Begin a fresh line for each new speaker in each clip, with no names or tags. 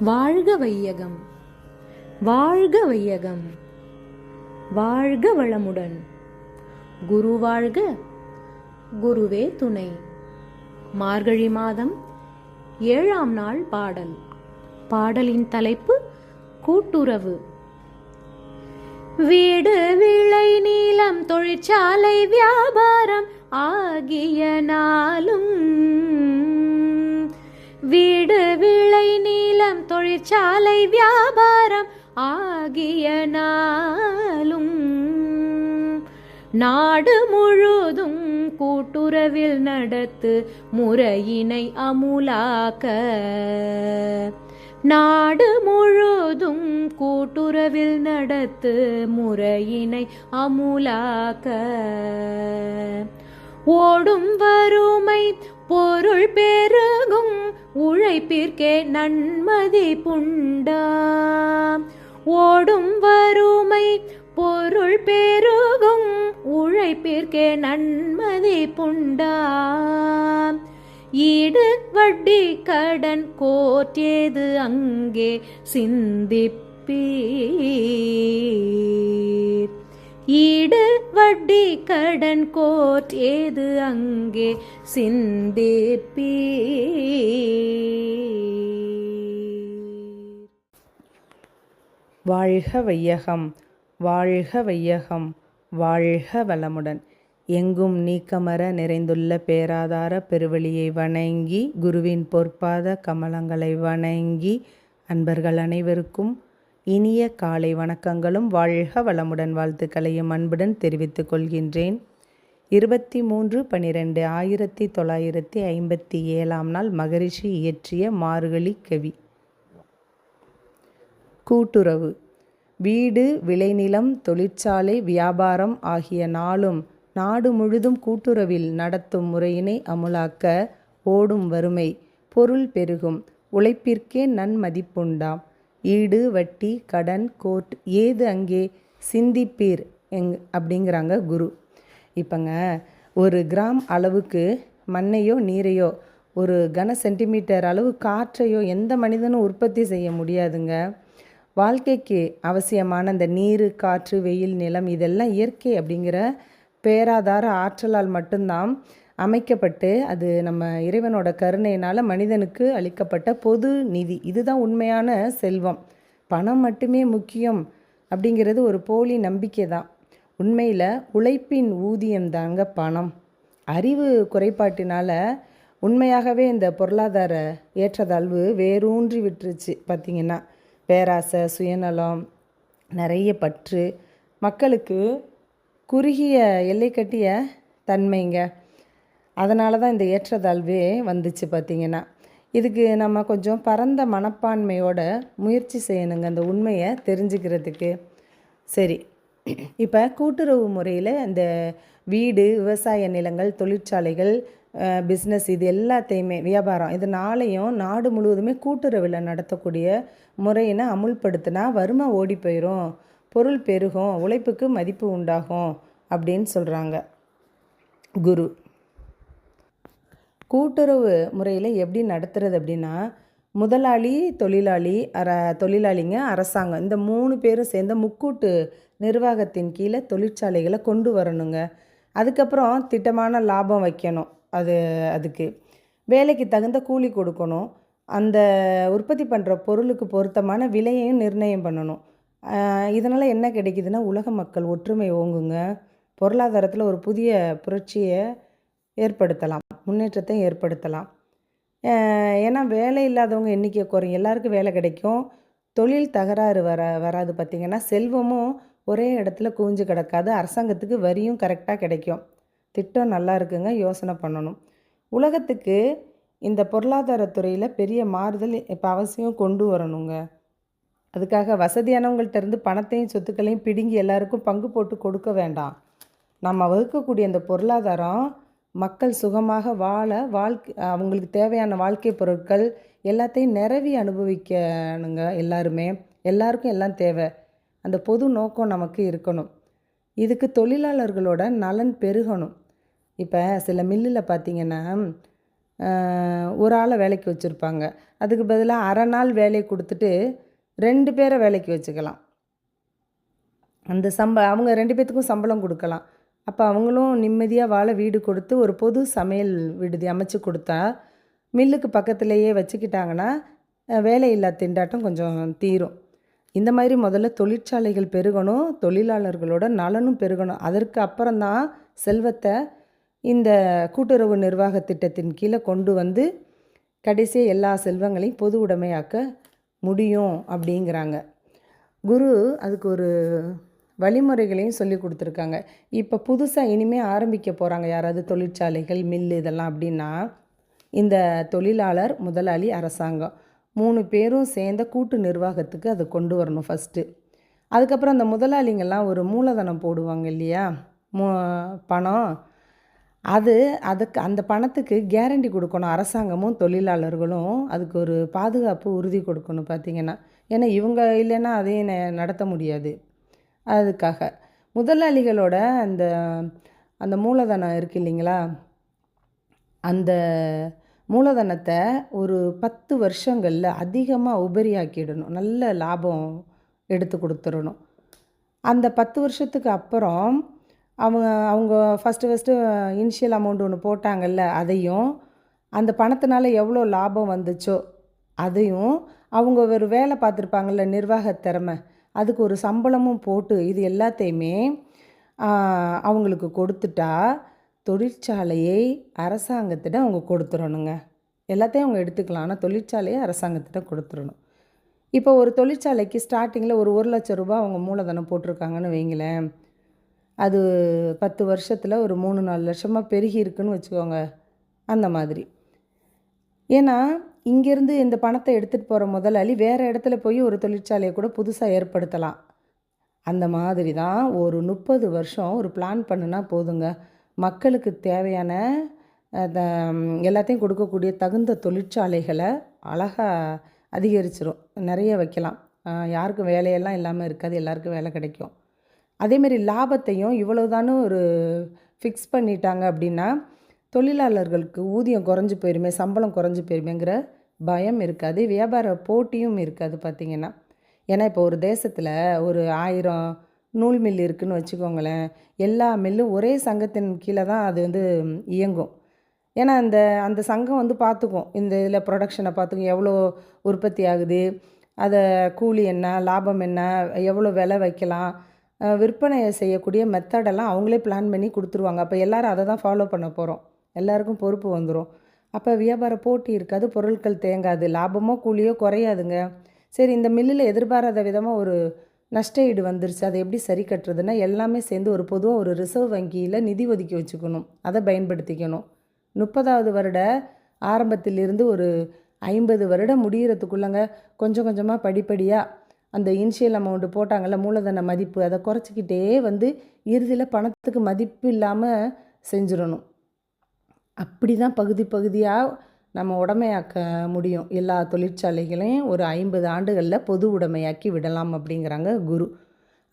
வாழ்க வையகம். வாழ்க வையகம். வாழ்க வளமுடன். குரு வாழ்க குருவே துணை. மார்கழி மாதம் ஏழாம் நாள் பாடல். பாடலின் தலைப்பு கூட்டுறவு. வீடு விளை நீளம் தொழிற்சாலை வியாபாரம் ஆகிய நாளும் வீடு விளை நீளம் தொழிற்சாலை வியாபாரம் ஆகிய நாளும் நாடு முழுதும் கூட்டுறவில் நடத்து முறையினை அமுலாக்க. நாடு முழுதும் கூட்டுறவில் நடத்து முறையினை அமுலாக்க. ஓடும் வறுமை பொருள் பெருகும் உழைப்பிற்கே நன்மதி புண்டாம் ஓடும் வறுமை பொருள் பெருகும் உழைப்பிற்கே நன்மதி புண்டாம் ஈடு வட்டி கடன் கோற்றேது அங்கே சிந்திப்பீர். ஈடு வட்டி கடன் கோட் ஏது அங்கே சிந்திப்பீர்.
வாழ்க வையகம் வாழ்க வையகம் வாழ்க வளமுடன். எங்கும் நீக்கமர நிறைந்துள்ள பேராதார பெருவழியை வணங்கி குருவின் பொற்பாத கமலங்களை வணங்கி அன்பர்கள் அனைவருக்கும் இனிய காலை வணக்கங்களும் வாழ்க வளமுடன் வாழ்த்துக்களையும் அன்புடன் தெரிவித்துக் கொள்கின்றேன். இருபத்தி மூன்று பனிரெண்டு ஆயிரத்தி தொள்ளாயிரத்தி ஐம்பத்தி ஏழாம் நாள் மகரிஷி இயற்றிய மார்கழி கவி. கூட்டுறவு. வீடு விளைநிலம் தொழிற்சாலை வியாபாரம் ஆகிய நாளும் நாடு முழுதும் கூட்டுறவில் நடத்தும் முறையினை அமுலாக்க ஓடும் வறுமை பொருள் பெருகும். உழைப்பிற்கே நன்மதிப்புண்டாம் ஈடு வட்டி கடன் கோர்ட் ஏது அங்கே சிந்திப்பீர் எங் அப்படிங்கிறாங்க குரு. இப்போங்க ஒரு கிராம் அளவுக்கு மண்ணையோ நீரையோ ஒரு கன சென்டிமீட்டர் அளவு காற்றையோ எந்த மனிதனும் உற்பத்தி செய்ய முடியாதுங்க. வாழ்க்கைக்கு அவசியமான அந்த நீர் காற்று வெயில் நிலம் இதெல்லாம் இயற்கை அப்படிங்கிற பேராதார ஆற்றலால் மட்டும்தான் அமைக்கப்பட்டு அது நம்ம இறைவனோட கருணையினால் மனிதனுக்கு அளிக்கப்பட்ட பொது நிதி. இதுதான் உண்மையான செல்வம். பணம் மட்டுமே முக்கியம் அப்படிங்கிறது ஒரு போலி நம்பிக்கை தான். உண்மையில் உழைப்பின் ஊதியம் தாங்க பணம். அறிவு குறைபாட்டினால் உண்மையாகவே இந்த பொருளாதார ஏற்றத்தாழ்வு வேரூன்றி விட்டுருச்சு பார்த்திங்கன்னா பேராசை சுயநலம் நிறைய பற்று. மக்களுக்கு குறுகிய எல்லை கட்டிய தன்மைங்க. அதனால தான் இந்த ஏற்றத்தாழ்வே வந்துச்சு பார்த்திங்கன்னா இதுக்கு நம்ம கொஞ்சம் பரந்த மனப்பான்மையோட முயற்சி செய்யணுங்க அந்த உண்மையை தெரிஞ்சுக்கிறதுக்கு. சரி இப்போ கூட்டுறவு முறையில் இந்த வீடு விவசாய நிலங்கள் தொழிற்சாலைகள் பிஸ்னஸ் இது எல்லாத்தையுமே வியாபாரம் இது நாளையும் நாடு முழுவதுமே கூட்டுறவில் நடத்தக்கூடிய முறையினை அமுல்படுத்தினா வறுமை ஓடி போயிடும் பொருள் பெருகும் உழைப்புக்கு மதிப்பு உண்டாகும் அப்படின்னு சொல்கிறாங்க குரு கூட்டுறவு முறையில் எப்படி நடத்துறது அப்படின்னா முதலாளி தொழிலாளி அர தொழிலாளிங்க அரசாங்கம் இந்த மூணு பேரும் சேர்ந்த முக்கூட்டு நிர்வாகத்தின் கீழே தொழிற்சாலைகளை கொண்டு வரணுங்க. அதுக்கப்புறம் திட்டமான லாபம் வைக்கணும் அது அதுக்கு. வேலைக்கு தகுந்த கூலி கொடுக்கணும். அந்த உற்பத்தி பண்ணுற பொருளுக்கு பொருத்தமான விலையையும் நிர்ணயம் பண்ணணும். இதனால் என்ன கிடைக்குதுன்னா உலக மக்கள் ஒற்றுமை ஓங்குங்க. பொருளாதாரத்தில் ஒரு புதிய புரட்சியை ஏற்படுத்தலாம் முன்னேற்றத்தை ஏற்படுத்தலாம். ஏன்னா வேலை இல்லாதவங்க எண்ணிக்கை குறையும். எல்லாருக்கும் வேலை கிடைக்கும். தொழில் தகராறு வர வராது பார்த்திங்கன்னா செல்வமும் ஒரே இடத்துல குவிஞ்சு கிடக்காது. அரசாங்கத்துக்கு வரியும் கரெக்டாக கிடைக்கும். திட்டம் நல்லா இருக்குங்க யோசனை பண்ணணும். உலகத்துக்கு இந்த பொருளாதாரத்துறையில் பெரிய மாறுதல் இப்போ அவசியம் கொண்டு வரணுங்க. அதுக்காக வசதியானவங்கள்ட்ட இருந்து பணத்தையும் சொத்துக்களையும் பிடுங்கி எல்லாருக்கும் பங்கு போட்டு கொடுக்க வேண்டாம். நம்ம வகுக்கக்கூடிய அந்த பொருளாதாரம் மக்கள் சுகமாக வாழ வாழ்க்கை அவங்களுக்கு தேவையான வாழ்க்கை பொருட்கள் எல்லாத்தையும் நிறவி அனுபவிக்கணுங்க எல்லாருமே. எல்லாருக்கும் எல்லாம் தேவை. அந்த பொது நோக்கம் நமக்கு இருக்கணும். இதுக்கு தொழிலாளர்களோட நலன் பெருகணும். இப்போ சில மில்லில் பார்த்தீங்கன்னா ஒரு ஆளை வேலைக்கு வச்சுருப்பாங்க. அதுக்கு பதிலாக அரை நாள் வேலையை கொடுத்துட்டு ரெண்டு பேரை வேலைக்கு வச்சுக்கலாம். அந்த சம்ப அவங்க ரெண்டு பேர்த்துக்கும் சம்பளம் கொடுக்கலாம். அப்போ அவங்களும் நிம்மதியாக வாழ வீடு கொடுத்து ஒரு பொது சமையல் விடுதி அமைச்சு கொடுத்தா மில்லுக்கு பக்கத்துலேயே வச்சுக்கிட்டாங்கன்னா வேலையில்லா திண்டாட்டம் கொஞ்சம் தீரும். இந்த மாதிரி முதல்ல தொழிற்சாலைகள் பெருகணும் தொழிலாளர்களோட நலனும் பெருகணும். அதற்கு அப்புறம்தான் செல்வத்தை இந்த கூட்டுறவு நிர்வாக திட்டத்தின் கீழே கொண்டு வந்து கடைசியாக எல்லா செல்வங்களையும் பொது உடைமையாக்க முடியும் அப்படிங்கிறாங்க. குரு அதுக்கு ஒரு வழிமுறைகளையும் சொல்லி கொடுத்துருக்காங்க. இப்போ புதுசாக இனிமேல் ஆரம்பிக்க போகிறாங்க யாராவது தொழிற்சாலைகள் மில்லு இதெல்லாம் அப்படின்னா இந்த தொழிலாளர் முதலாளி அரசாங்கம். மூணு பேரும் சேர்ந்த கூட்டு நிர்வாகத்துக்கு அதை கொண்டு வரணும் ஃபஸ்ட்டு அதுக்கப்புறம் அந்த முதலாளிங்கெல்லாம் ஒரு மூலதனம் போடுவாங்க இல்லையா? மூ பணம். அது அதுக்கு அந்த பணத்துக்கு கேரண்டி கொடுக்கணும். அரசாங்கமும் தொழிலாளர்களும் அதுக்கு ஒரு பாதுகாப்பு உறுதி கொடுக்கணும் பார்த்தீங்கன்னா. ஏன்னா இவங்க இல்லைன்னா அதையும் நடத்த முடியாது. அதுக்காக. முதலாளிகளோட அந்த அந்த மூலதனம் இருக்கு இல்லைங்களா? அந்த மூலதனத்தை ஒரு பத்து வருஷங்களில் அதிகமாக உபரியாக்கிடணும். நல்ல லாபம் எடுத்து கொடுத்துடணும். அந்த பத்து வருஷத்துக்கு அப்புறம் அவங்க அவங்க ஃபஸ்ட்டு ஃபஸ்ட்டு இனிஷியல் அமௌண்ட் ஒன்று போட்டாங்கல்ல அதையும் அந்த பணத்தினால எவ்வளோ லாபம் வந்துச்சோ அதையும் அவங்க ஒரு வேலை பார்த்துருப்பாங்கல்ல நிர்வாக திறமை. அதுக்கு ஒரு சம்பளமும் போட்டு இது எல்லாத்தையுமே அவங்களுக்கு கொடுத்துட்டா தொழிற்சாலையை அரசாங்கத்திட்ட அவங்க கொடுத்துடணுங்க எல்லாத்தையும் அவங்க எடுத்துக்கலாம். ஆனால் தொழிற்சாலையை அரசாங்கத்திட்ட கொடுத்துடணும் இப்போ ஒரு தொழிற்சாலைக்கு ஸ்டார்டிங்கில் ஒரு ஒரு லட்சம் ரூபாய் அவங்க மூலதனம் போட்டிருக்காங்கன்னு வைங்களேன் அது பத்து வருஷத்தில் ஒரு மூணு நாலு லட்சமாக பெருகி இருக்குன்னு வச்சுக்கோங்க அந்த மாதிரி. ஏன்னா இங்கேருந்து இந்த பணத்தை எடுத்துகிட்டு போகிற முதலாளி வேறு இடத்துல போய் ஒரு தொழிற்சாலையை கூட புதுசாக ஏற்படுத்தலாம். அந்த மாதிரி தான் ஒரு முப்பது வருஷம் ஒரு பிளான் பண்ணுனா போதுங்க. மக்களுக்கு தேவையான எல்லாத்தையும் கொடுக்கக்கூடிய தகுந்த தொழிற்சாலைகளை அழகாக அதிகரிச்சிரும். நிறைய வைக்கலாம். யாருக்கும் வேலையெல்லாம் இல்லாமல் இருக்காது. எல்லாருக்கும் வேலை கிடைக்கும். அதேமாரி லாபத்தையும் இவ்வளவுதானு ஒரு ஃபிக்ஸ் பண்ணிட்டாங்க அப்படின்னா தொழிலாளர்களுக்கு ஊதியம் குறைஞ்சி போயிருமே சம்பளம் குறைஞ்சி போயிருமேங்கிற பயம் இருக்காது வியாபார போட்டியும் இருக்காது பார்த்திங்கன்னா. ஏன்னா இப்போ ஒரு தேசத்தில் ஒரு ஆயிரம் நூல் மில் இருக்குதுன்னு வச்சுக்கோங்களேன் எல்லா மில்லும் ஒரே சங்கத்தின் கீழே தான் அது வந்து இயங்கும். ஏன்னா அந்த அந்த சங்கம் வந்து பார்த்துக்கும் இந்த இதில் ப்ரொடக்ஷனை பார்த்துக்கும் எவ்வளோ உற்பத்தி ஆகுது அதை கூலி என்ன லாபம் என்ன எவ்வளோ விலை வைக்கலாம் விற்பனை செய்யக்கூடிய மெத்தடெல்லாம் அவங்களே பிளான் பண்ணி கொடுத்துருவாங்க. அப்போ எல்லோரும் அதை தான் ஃபாலோ பண்ண போகிறோம் எல்லாருக்கும் பொறுப்பு வந்துடும் அப்போ வியாபார போட்டி இருக்காது பொருட்கள் தேங்காது. லாபமோ கூலியோ குறையாதுங்க. சரி இந்த மில்லில் எதிர்பாராத விதமாக ஒரு நஷ்ட ஈடு வந்துருச்சு. அதை எப்படி சரி கட்டுறதுன்னா எல்லாமே சேர்ந்து ஒரு பொதுவாக ஒரு ரிசர்வ் வங்கியில் நிதி ஒதுக்கி வச்சுக்கணும். அதை பயன்படுத்திக்கணும். முப்பதாவது வருட ஆரம்பத்திலிருந்து ஒரு ஐம்பது வருடம் முடிகிறதுக்குள்ளங்க கொஞ்சம் கொஞ்சமாக படிப்படியாக அந்த இன்ஷியல் அமௌண்ட்டு போட்டாங்கள்ல மூலதன மதிப்பு அதை குறைச்சிக்கிட்டே வந்து இறுதியில் பணத்துக்கு மதிப்பு இல்லாமல் செஞ்சிடணும். அப்படி தான் பகுதி பகுதியாக நம்ம உடமையாக்க முடியும். எல்லா தொழிற்சாலைகளையும் ஒரு ஐம்பது ஆண்டுகளில் பொது உடைமையாக்கி விடலாம் அப்படிங்கிறாங்க குரு.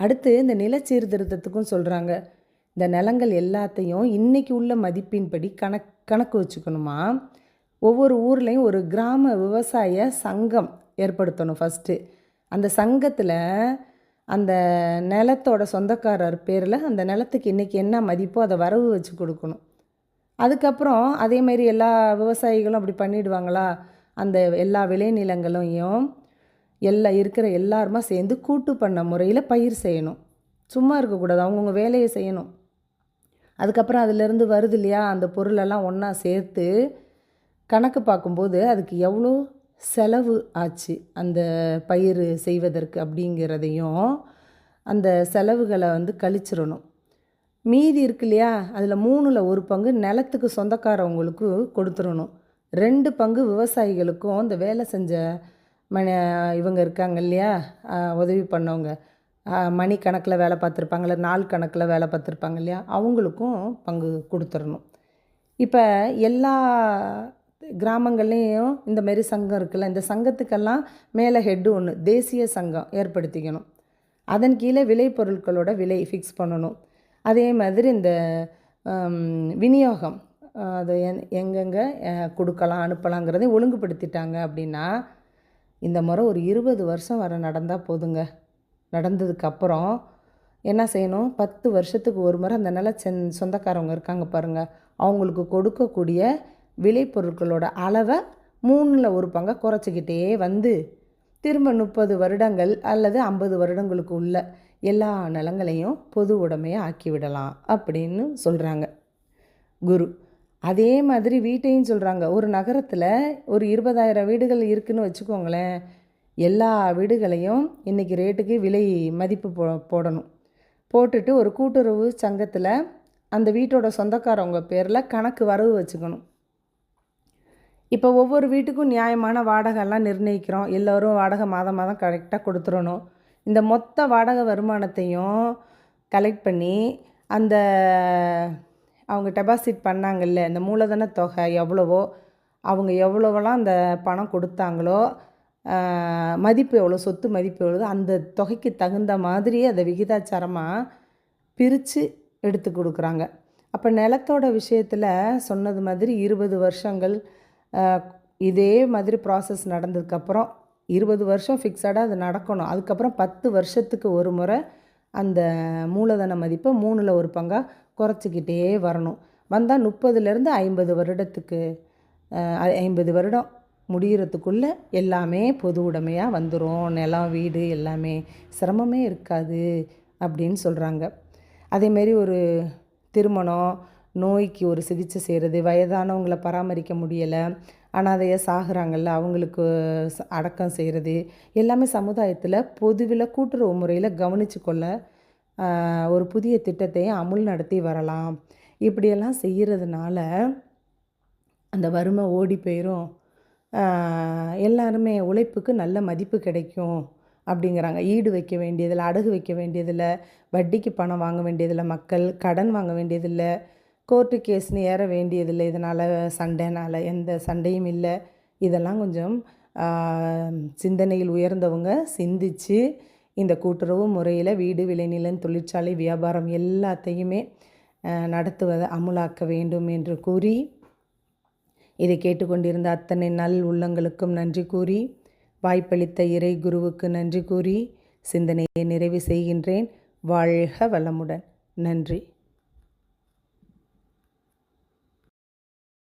அடுத்து இந்த நில சீர்திருத்தத்துக்கும் சொல்கிறாங்க இந்த நிலங்கள் எல்லாத்தையும் இன்றைக்கி உள்ள மதிப்பின்படி கணக் கணக்கு வச்சுக்கணுமா? ஒவ்வொரு ஊர்லேயும் ஒரு கிராம விவசாய சங்கம் ஏற்படுத்தணும் ஃபஸ்ட்டு அந்த சங்கத்தில் அந்த நிலத்தோட சொந்தக்காரர் பேரில் அந்த நிலத்துக்கு இன்றைக்கி என்ன மதிப்போ அதை வரவு வச்சு கொடுக்கணும். அதுக்கப்புறம் அதே மாதிரி எல்லா விவசாயிகளும் அப்படி பண்ணிடுவாங்களா? அந்த எல்லா விளைநிலங்களையும் எல்லா இருக்கிற எல்லாருமா சேர்ந்து கூட்டு பண்ண முறையில் பயிர் செய்யணும். சும்மா இருக்கக்கூடாது அவங்கவுங்க வேலையை செய்யணும். அதுக்கப்புறம் அதிலேருந்து வருது இல்லையா? அந்த பொருளெல்லாம் ஒன்றா சேர்த்து கணக்கு பார்க்கும்போது அதுக்கு எவ்வளோ செலவு ஆச்சு அந்த பயிர் செய்வதற்கு அப்படிங்கிறதையும் அந்த செலவுகளை வந்து கழிச்சிடணும். மீதி இருக்கு இல்லையா? அதில் மூணில் ஒரு பங்கு நிலத்துக்கு சொந்தக்காரவங்களுக்கு கொடுத்துடணும் ரெண்டு பங்கு விவசாயிகளுக்கும் இந்த வேலை செஞ்ச மணி இவங்க இருக்காங்க இல்லையா? உதவி பண்ணவங்க. மணி கணக்கில் வேலை பார்த்துருப்பாங்கல்ல நாள் கணக்கில் வேலை பார்த்துருப்பாங்க இல்லையா? அவங்களுக்கும் பங்கு கொடுத்துடணும் இப்போ எல்லா கிராமங்கள்லேயும் இந்த மாரி சங்கம் இருக்குல்ல இந்த சங்கத்துக்கெல்லாம் மேலே ஹெட்டு ஒன்று தேசிய சங்கம் ஏற்படுத்திக்கணும். அதன் கீழே விளைபொருட்களோட விலை ஃபிக்ஸ் பண்ணணும். அதே மாதிரி இந்த விநியோகம். அது எங்- எங்கெங்கே கொடுக்கலாம் அனுப்பலாங்கிறதை ஒழுங்குபடுத்திட்டாங்க அப்படின்னா இந்த முறை ஒரு இருபது வருஷம் வர நடந்தால் போதுங்க. நடந்ததுக்கப்புறம் என்ன செய்யணும்? பத்து வருஷத்துக்கு ஒரு முறை அந்த நில சென் சொந்தக்காரவங்க இருக்காங்க பாருங்கள் அவங்களுக்கு கொடுக்கக்கூடிய விளைபொருட்களோட அளவை மூணில் ஒரு பங்கை குறைச்சிக்கிட்டே வந்து திரும்ப முப்பது வருடங்கள் அல்லது ஐம்பது வருடங்களுக்கு உள்ள எல்லா நிலங்களையும் பொது உடைமையாக ஆக்கி விடலாம் அப்படின்னு சொல்கிறாங்க குரு அதே மாதிரி வீட்டையும் சொல்கிறாங்க ஒரு நகரத்தில் ஒரு இருபதாயிரம் வீடுகள் இருக்குதுன்னு வச்சுக்கோங்களேன். எல்லா வீடுகளையும் இன்றைக்கி ரேட்டுக்கு விலை மதிப்பு போ போடணும். போட்டுட்டு ஒரு கூட்டுறவு சங்கத்தில் அந்த வீட்டோட சொந்தக்காரவங்க பேரில் கணக்கு வரவு வச்சுக்கணும். இப்போ ஒவ்வொரு வீட்டுக்கும் நியாயமான வாடகைலாம் நிர்ணயிக்கிறோம். எல்லோரும் வாடகை மாதம் மாதம் கரெக்டாக கொடுத்துடணும். இந்த மொத்த வாடகை வருமானத்தையும் கலெக்ட் பண்ணி அந்த அவங்க டெபாசிட் பண்ணாங்கல்ல இந்த மூலதன தொகை எவ்வளவோ அவங்க எவ்வளோவெல்லாம் அந்த பணம் கொடுத்தாங்களோ மதிப்பு எவ்வளோ சொத்து மதிப்பு எவ்வளோ அந்த தொகைக்கு தகுந்த மாதிரி அதை விகிதாச்சாரமாக பிரித்து எடுத்து கொடுக்குறாங்க. அப்போ நிலத்தோட விஷயத்தில் சொன்னது மாதிரி இருபது வருஷங்கள் இதே மாதிரி ப்ராசஸ் நடந்ததுக்கப்புறம் இருபது வருஷம் ஃபிக்ஸடாக அது நடக்கணும். அதுக்கப்புறம் பத்து வருஷத்துக்கு ஒரு முறை அந்த மூலதன மதிப்பை மூணில் ஒரு பங்காக குறைச்சிக்கிட்டே வரணும். வந்தால் முப்பதுலேருந்து ஐம்பது வருடத்துக்கு ஐம்பது வருடம் முடிகிறதுக்குள்ளே எல்லாமே பொது உடைமையாக வந்துடும் நிலம் வீடு எல்லாமே. சிரமமே இருக்காது அப்படின்னு சொல்கிறாங்க அதேமாரி ஒரு திருமணம் நோய்க்கு ஒரு சிகிச்சை செய்கிறது வயதானவங்களை பராமரிக்க முடியலை அனாதையாக சாகுறாங்கல்ல அவங்களுக்கு அடக்கம் செய்கிறது எல்லாமே சமுதாயத்தில் பொதுவில் கூட்டுறவு முறையில் கவனித்து கொள்ள ஒரு புதிய திட்டத்தையும் அமுல் நடத்தி வரலாம். இப்படியெல்லாம் செய்கிறதுனால அந்த வறுமை ஓடி போயிடும் எல்லாருமே உழைப்புக்கு நல்ல மதிப்பு கிடைக்கும் அப்படிங்கிறாங்க. ஈடு வைக்க வேண்டியதில்லை அடகு வைக்க வேண்டியதில்லை வட்டிக்கு பணம் வாங்க வேண்டியதில்லை மக்கள் கடன் வாங்க வேண்டியதில்லை. கோர்ட்டு கேஸ்னு ஏற வேண்டியதில்லை. இதனால் சண்டைனால் எந்த சண்டையும் இல்லை. இதெல்லாம் கொஞ்சம் சிந்தனையில் உயர்ந்தவங்க சிந்திச்சு இந்த கூட்டுறவு முறையில் வீடு விளைநிலம் தொழிற்சாலை வியாபாரம் எல்லாத்தையுமே நடத்துவதை அமுலாக்க வேண்டும் என்று கூறி இதை கேட்டுக்கொண்டிருந்த அத்தனை நல் உள்ளங்களுக்கும் நன்றி கூறி வாய்ப்பளித்த இறை குருவுக்கு நன்றி கூறி சிந்தனையை நிறைவு செய்கின்றேன். வாழ்க வளமுடன். நன்றி.